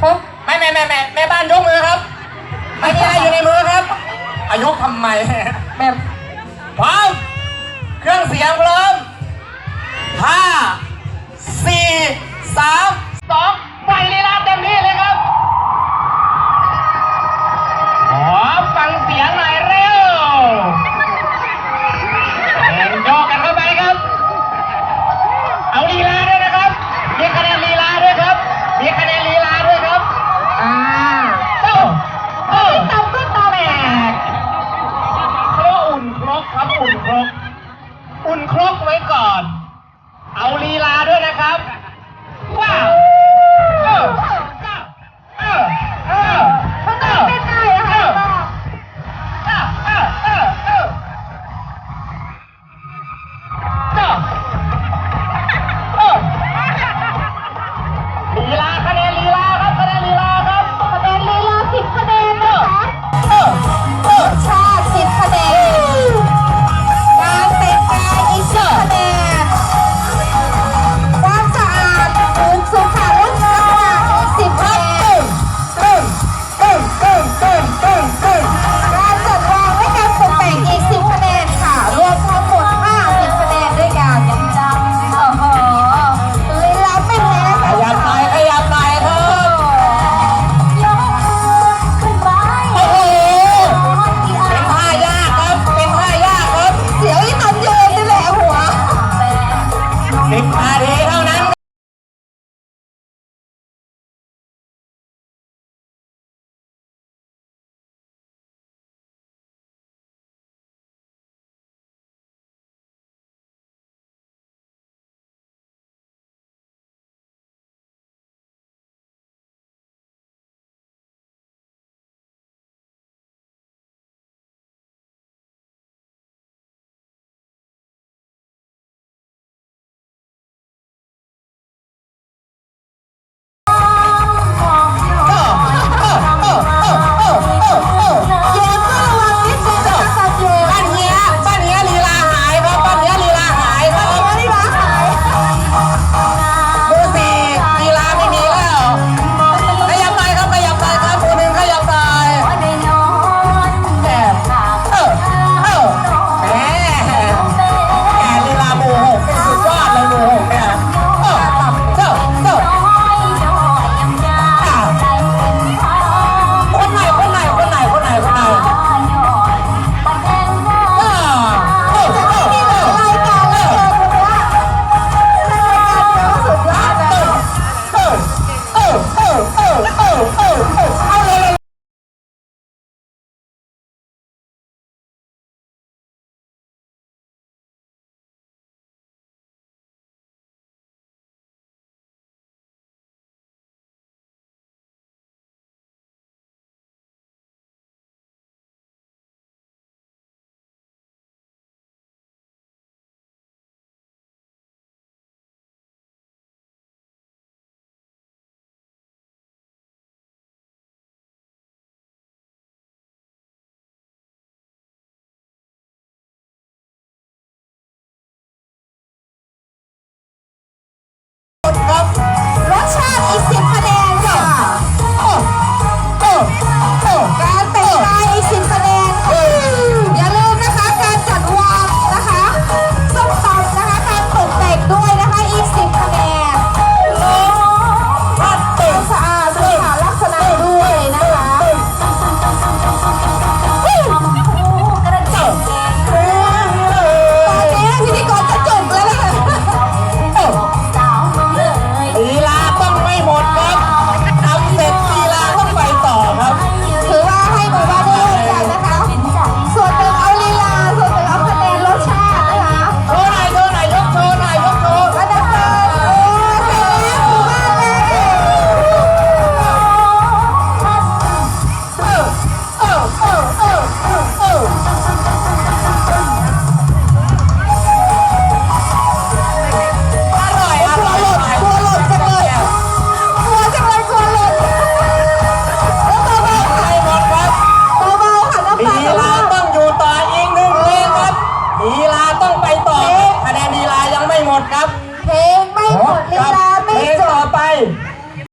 ครบไม่แม่แม่แม่แม่บ้านยกมือครับ ไม่มีอะไรอยู่ในมือครับอายุทำไมแบบพร้อมเครื่องเสียงพร้อมห้าสี่สาม ครับอุ่นครก อุ่นครกไว้ก่อน เอาลีลาด้วยนะครับ